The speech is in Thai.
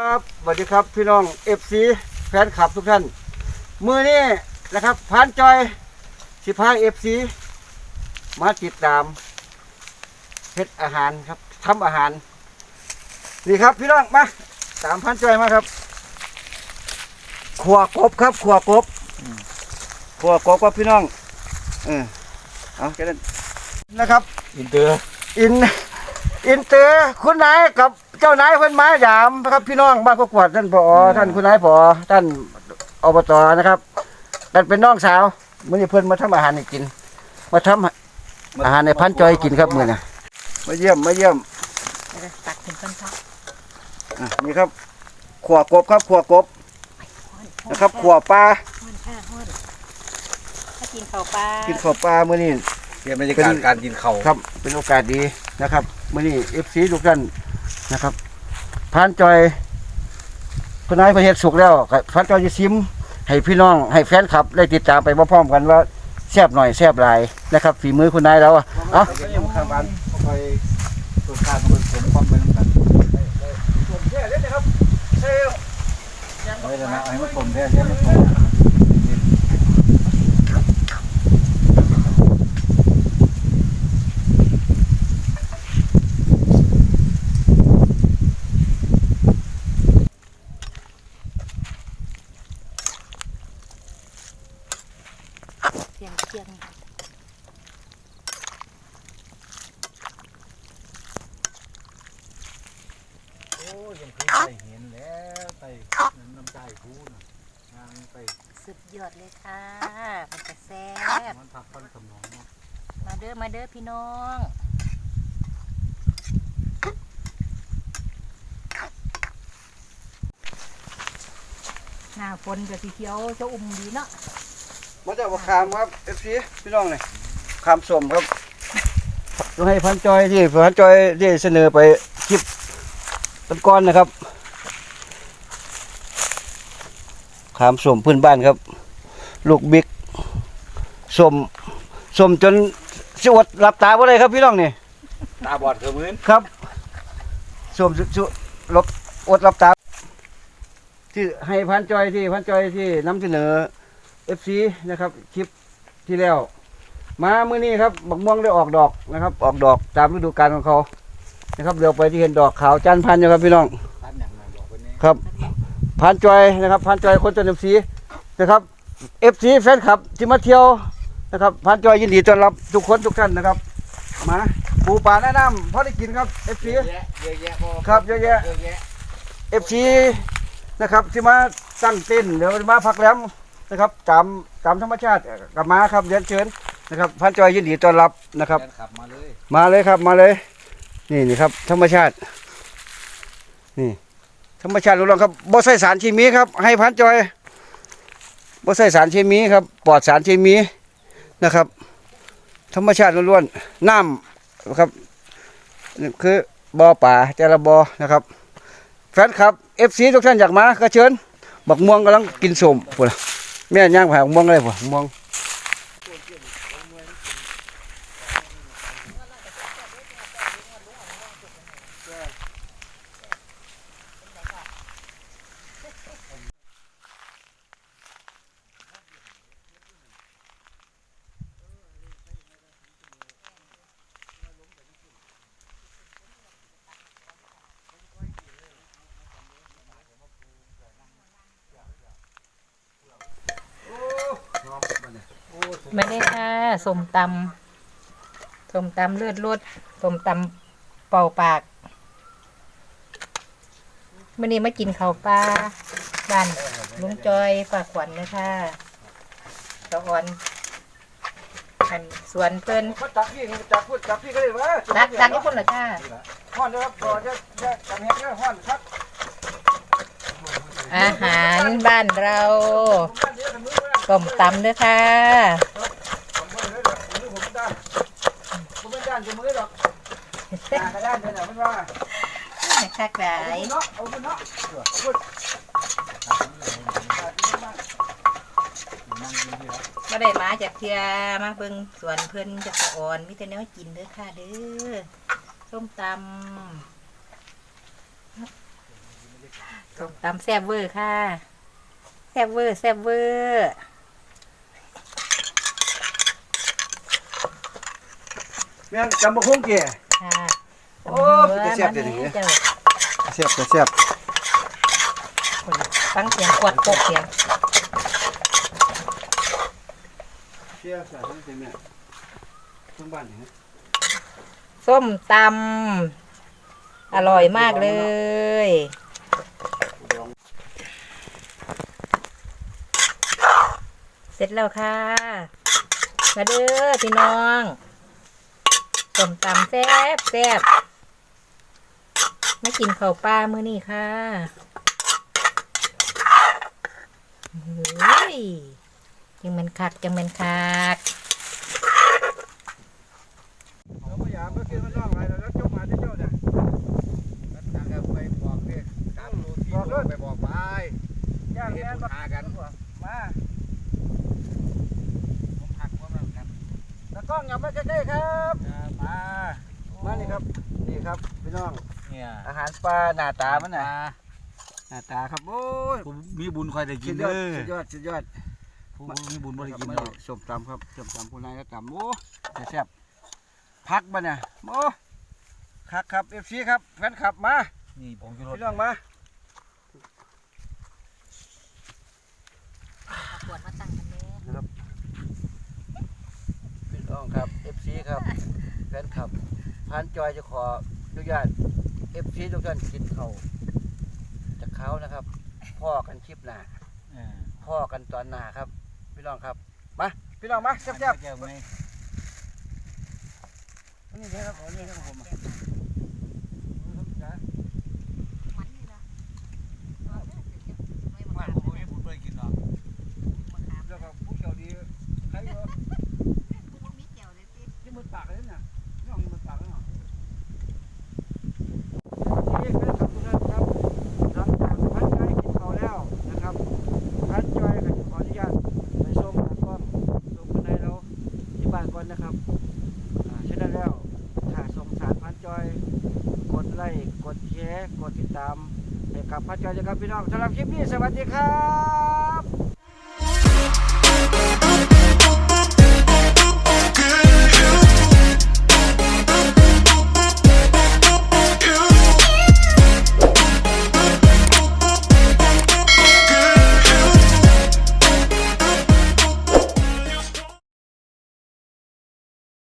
ครับสวัสดีครับพี่น้องเอฟซีแฟนคลับทุกท่าน มือนี้นะครับพานจอยสิพาเอฟซีมาติดตามเฮ็ดอาหารครับทำอาหาร นี่ครับพี่น้องมาตามพันจอยมาครับขัวกบครับขัวกบขัวกบครับพี่น้องเออเอาแค่นั้นนะครับ อินเตอร์อินอินเตอร์คุณนายกับเจ้านายเพิ่นมายามนะครับ พี่น้องบ้านกกวาดท่านผอท่านคุณนายผอท่านอบตนะครับนั่นเป็นน้องสาวมื้อนี้เพิ่นมาทำอาหารให้กิน มาทำอาหารในพันจอยกินครับมื้อนี้มาเยี่ยมมาเยี่ยมเดี๋ยวตักถึงต้นพักอะนี่ครับขัวกบครับขัวกบนะครับขัวปลาห้อนค่ะห้อนถ้ากินข้าวปลากินข้าวปลามื้อนี้เปลี่ยนบรรยากาศการกินเขาวครับ เป็นโอกาสดีนะครับมื่อนี้เอฟซีทุกท่านนะครับ พานจอยคุณนายพระเฮ็ดสุกแล้วก็พานจอยจะซิม ให้พี่น้องให้แฟนคลับ ได้ติดตามไปพร้อมๆกันว่าแซบหน่อยแซบหลายนะครับฝีมือคุณนายแล้วอะเอ้าก็ยังข้างบ้านคอยตัวการมันผมความเป็นกันไว้แล้วนะให้มันผมแท้ให้มันผม เทียงเทียง โอ้ ยังคือไปเห็นแล้วไปน้ำใจพูนะงานไปสุดยอดเลยค่ะมันจะแซ่บมันพักผ่อนสมองเนาะมาเด้อมาเด้อพี่น้องหน้าฝนจะสีเขียวจะอุ่มดีเนาะมาจากบักขามครับเอฟซีพี่น้องเลยขามสมครับต้องให้พันจอยที่พันจอยที่เสนอไป คลิปต้นก้อนนะครับขามสมพื้นบ้านครับ ลูกบิ๊กสมสมจนสวดหลับตาบ่ได้ครับพี่น้องนี่ตาบอดเคือมือนครับสมสุสุลบอดหลับตา ที่ให้พันจอยที่พันจอยที่นำเสนอเอฟซีนะครับคลิปที่แล้ว มาเมื่อนี้ครับบักม่วงได้ออกดอกนะครับ ออกดอกตามฤดูกาลของเขา นะครับเดี๋ยวไปที่เห็นดอกขาวจันทร์พันธุ์อยู่ครับพี่น้องท่านอย่างไรบอกวันนี้ครับพันจอยนะครับพันจอยคนจันทร์เอฟซีนะครับเอฟซีแฟนคลับที่มาเที่ยวนะครับพันจอยยินดีต้อนรับทุกคนทุกท่านนะครับ มาปูป่าแนะนำพอได้กินครับเอฟซีเยอะแยะเยอะแยะพอครับเยอะแยะเยอะแยะเอฟซีนะครับที่มาตั้งเต้นท์เดี๋ยวมาพักแรมนะครับตามตามธรรมชาติกลับมาครับเรียนเชิญนะครับพันจอยยินดีต้อนรับนะครับแฟนขับมาเลยมาเลยครับมาเลย นี่นี่ครับ ธรรมชาติ นี่ ธรรมชาติรู้ลองครับบ่ใส่สารเคมีครับ ให้พันจอยบ่ใส่สารเคมีครับ ปลอดสารเคมีนะครับ ธรรมชาติล้วนๆน้ำครับคือบ่อป่าแต่ละบ่อนะครับ แฟนครับเอฟซีทุกท่านอยากมาก็เชิญบักม่วงกำลังกินสมปุ่นล่ะแม่ย่างผ่าบักม่วงอะไรปุ่นม่วง ไม่ได้ค่ะ สมตำสมตำเลือดลวดสมตำเป่าปากมื่อนี้มากินข้าวปลาบ้านลุงจอยฝากขวัญนะคะตะออนอันสวนเพิ่นมาตักพี่ตักพูดตักพี่ก็ได้ว่าตักตักทุกคนเหรอจ้าห้อนนะครับบ่จะจะจังเฮ็ดเนี่ยห้อนครับ อาหารบ้านเราต้มตำเด้วยค่ะ ผมบ่ได้ดอกมือผมด้านผมไม่ด้าน จะมือดอกหน้าก็ด้านเด้อน่ะมันว่าคักหลาเอายเนาะเอาเนาะเอาพูดก็ได้มาจากเทียมาเบิ่งสวนเพิ่นจากตะออนมีแต่แนวกินเด้อค่ะเด้อส้มตำส้มตำแซ่บเวอร์ค่ะแซ่บเวอร์แซ่บเวอร์ ม่งจำบ่คงเกี่ยค่ะโอ้เป็นแต่แซ่บเดี๋ยวนี้เจ้าเสียบแต่เสียบคนฟังเสียงขวดโปกเสียงเสียบใส่ทั้งเต็มเนี่ยทั้งบ้านนี่ฮะส้มตำอร่อยมากเลยเสร็จแล้วค่ะ มาเด้อพี่น้อง ส้มตำแซ่บแซ่บมากินข้าวปลามื้อนี้ค่ะเฮ้ยยังเป็นคักยังเป็นคักเราพยายามก็กินมันน้องไรแล้วจมมาที่เจ้าเนี่ยทางไปบอกเด้ตามโลที่โลไปบอกไปย่างเฮ็ดแม่นบุญบักหากันมาผมหักพวกนั้นกันตะกล้องอย่ามาใกล้ๆครับมามานี่ ครับ นี่ครับพี่น้อง เนี่ยอาหารปลาหน้าตามันน่ะหน้าตาครับโอ้ยผมมีบุญคอยได้กิสุนดยอเด้ดอสุดยอดสุดยอดผมมีบุญบ่ได้กินมาดอกสมตำครับสมตำผู้นายก็ตำโอ้แซ่บพักบ่เนี่ยโอ้คักครับเอฟซีครับแฟนคลับมา นี่ผมกินรถพี่น้องมาขวดมาตั้งกันเลยนะครับพี่น้องครับเอฟซีครับแฟนคลับ พันจอยจะขออนุญาตเอฟซีทุกท่านกินเขาวจากเขานะครับ พ่อกันคลิปหน้าเออพ่อกันตอนหน้าครับ พี่น้องครับมาพี่น้องมาแซ่บแก้วไหมๆนี่ครับผมนี่ครับผมอะ ว่าผมมีบุญบ่ได้กินดอก แล้วก็ผู้เขียวดีใครเยอะนี่มันปากเลยนะนี่ของมันปากเลยเนาะนี่คือครับทุกท่านครับหลังจากพันจอยกินเขาวแล้วนะครับพันจอยก็จะขออนุญาตไปส่งทางกล้องส่งคนในเราที่บ้านก่อนนะครับอ่าฉะนั้นแล้วถ้าส่งสารพันจอย กดไลค์กดแชร์กด ติดตามให้กับมาเจอยกับพี่น้องสำหรับคลิปนี้สวัสดีครับ